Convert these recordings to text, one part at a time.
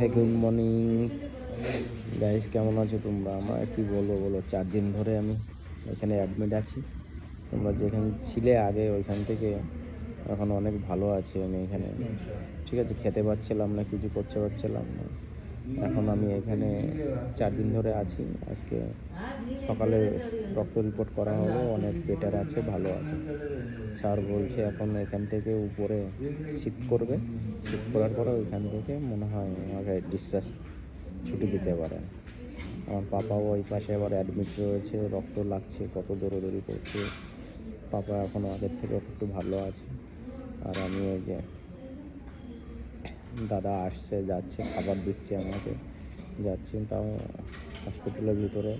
হে good morning guys কেমন আছো তোমরা? আমার কি বলব বলো, চার দিন ধরে আমি এখানে অ্যাডমিট আছি। তোমরা যেখানে ছিলে আগে, ওইখান থেকে এখন অনেক ভালো আছি আমি এখানে। ঠিক আছে, খেতে পারছিলাম না, কিছু করতে পারছিলাম না। এখন আমি এখানে চার দিন ধরে আছি। আজকে সকালে রক্ত রিপোর্ট করা হলো, অনেক বেটার আছে, ভালো আছে। স্যার বলছে এখন এখান থেকে উপরে শিফট করবে। শিফট করার পরে ওইখান থেকে মনে হয় আমাকে ডিসচার্জ ছুটি দিতে পারে। আমার পাপাও ওই পাশে আবার অ্যাডমিট রয়েছে, রক্ত লাগছে, কত দৌড়োদৌড়ি করছে। পাপা এখন আগের থেকে একটু ভালো আছে। আর আমি এই যে দাদা আসছে, যাচ্ছে, খাবার দিচ্ছে আমাকে। যাচ্ছি, তাও হসপিটালের ভিতরে।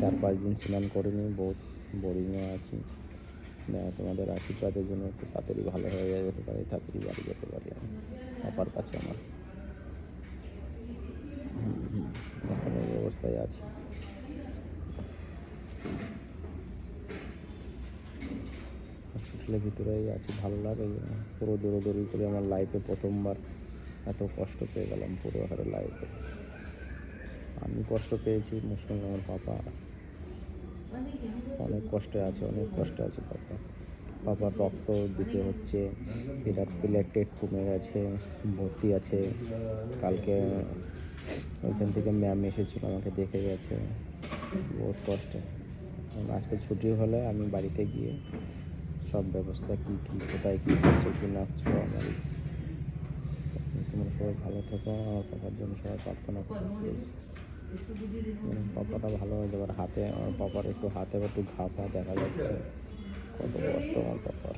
চার পাঁচ দিন স্নান করিনি, বহুত বোরিংয়ে আছি। তোমাদের আশীর্বাদের জন্য একটু তাড়াতাড়ি ভালো হয়ে যেতে পারি, তাড়াতাড়ি বাড়ি যেতে পারি আমি পাপার কাছে আমার। এখন এই অবস্থায় আছি। হসপিটালের ভিতরেই আছি, ভালো লাগে। পুরো দৌড়োদৌড়ি করে আমার লাইফে প্রথমবার এত কষ্ট পেয়ে গেলাম পুরো হারে লাইফে আমি কষ্ট পেয়েছি মুসলিম আমার পাপা। অনেক কষ্টে আছে, অনেক কষ্টে আছে পাপা। পাপার রক্ত দিতে হচ্ছে বিরাট প্লেটেড কমে গেছে, ভর্তি আছে। কালকে ওইখান থেকে ম্যাম এসেছিল, আমাকে দেখে গেছে। বহুত কষ্টে। আজকে ছুটি হলে আমি বাড়িতে গিয়ে সব ব্যবস্থা কী কী, কোথায় কী হচ্ছে কী না হচ্ছে সব আমি তোমরা সবাই ভালো থেকো আমার পাপার জন্য সবাই প্রার্থনা করো প্লিজ পাপাটা ভালো হয়ে যাবে হাতে আমার পাপার একটু হাতে একটু ঘা পা দেখা যাচ্ছে। কত কষ্ট আমার পাপার।